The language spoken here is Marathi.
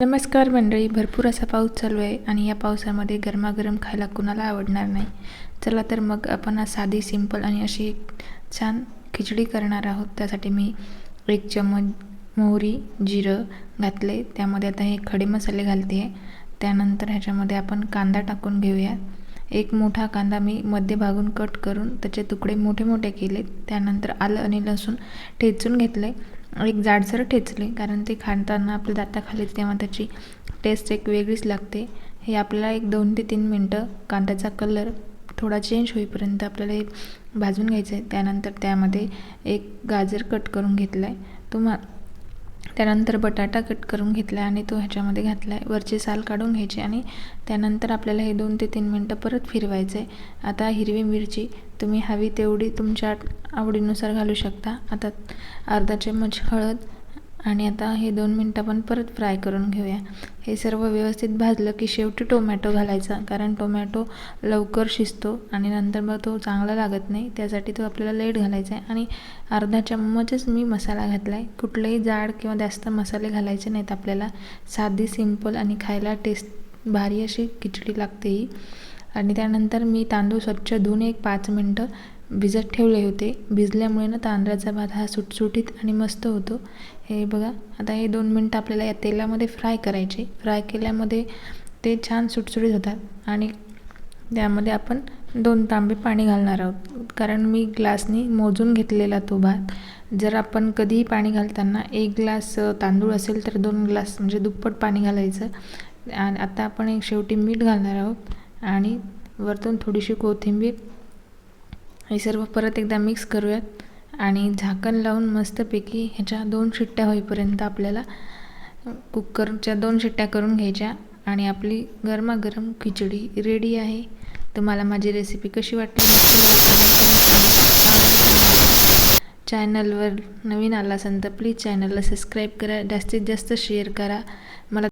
नमस्कार मंडळी भरपूर असा पाऊस चालू आहे आणि या पावसामध्ये गरमागरम खायला कुणाला आवडणार नाही. चला तर मग आपण साधी सिंपल आणि अशी एक छान खिचडी करणार आहोत. त्यासाठी मी एक चमच मोहरी जिरं घातले. त्यामध्ये आता हे खडे मसाले घालते. आहे त्यानंतर ह्याच्यामध्ये आपण कांदा टाकून घेऊया. एक मोठा कांदा मी मध्य भागून कट करून त्याचे तुकडे मोठे मोठे केले. त्यानंतर आलं आणि लसूण ठेचून घेतले. एक जाडसर ठेचले कारण ते खाताना आपल्या दाताखाली तेव्हा त्याची टेस्ट एक वेगळीच लागते. हे आपल्याला एक दोन ते तीन मिनटं कांद्याचा कलर थोडा चेंज होईपर्यंत आपल्याला हे भाजून घ्यायचं आहे त्यानंतर त्यामध्ये एक गाजर कट करून घेतला आहे तो मा त्यानंतर बटाटा कट करून घेतला आणि तो ह्याच्यामध्ये घातला आहे वरची साल काढून घ्यायची आणि त्यानंतर आपल्याला हे दोन ते तीन मिनटं परत फिरवायचं आहे आता हिरवी मिरची तुम्ही हवी तेवढी तुमच्या आवडीनुसार घालू शकता. आता अर्धा चम्मच हळद आणि आता हे दोन मिनटं आपण परत फ्राय करून घेऊया. हे सर्व व्यवस्थित भाजलं की शेवटी टोमॅटो घालायचा कारण टोमॅटो लवकर शिजतो आणि नंतर मग तो चांगला लागत नाही त्यासाठी तो आपल्याला लेट घालायचा आहे. आणि अर्धा चम्मचच मी मसाला घातला आहे कुठलेही जाड किंवा जास्त मसाले घालायचे नाहीत आपल्याला. साधी सिंपल आणि खायला टेस्ट भारी अशी खिचडी लागते ही. आणि त्यानंतर मी तांदूळ स्वच्छ धुवून एक पाच मिनटं भिजत ठेवले होते. भिजल्यामुळे ना तांदळाचा भात हा सुटसुटीत आणि मस्त होतो. हे बघा आता हे दोन मिनटं आपल्याला या तेलामध्ये फ्राय करायचे. फ्राय केल्यामध्ये ते छान सुटसुटीत होतात आणि त्यामध्ये आपण दोन तांबे पाणी घालणार आहोत. कारण मी ग्लासनी मोजून घेतलेला तो भात. जर आपण कधीही पाणी घालताना एक ग्लास तांदूळ असेल तर दोन ग्लास म्हणजे दुप्पट पाणी घालायचं. आणि आता आपण एक शेवटी मीठ घालणार आहोत. आणि वरतून थोडीशी कोथिंबीर हे सर्व परत एकदा मिक्स करूयात. आणि झाकण लावून मस्तपैकी ह्याच्या दोन शिट्ट्या होईपर्यंत आपल्याला कुकरच्या दोन शिट्ट्या करून घ्यायच्या. आणि आपली गरमागरम खिचडी रेडी आहे. तुम्हाला माझी रेसिपी कशी वाटली चॅनलवर नवीन आला असेल तर प्लीज चॅनलला सबस्क्राईब करा. जास्तीत जास्त शेअर करा. मला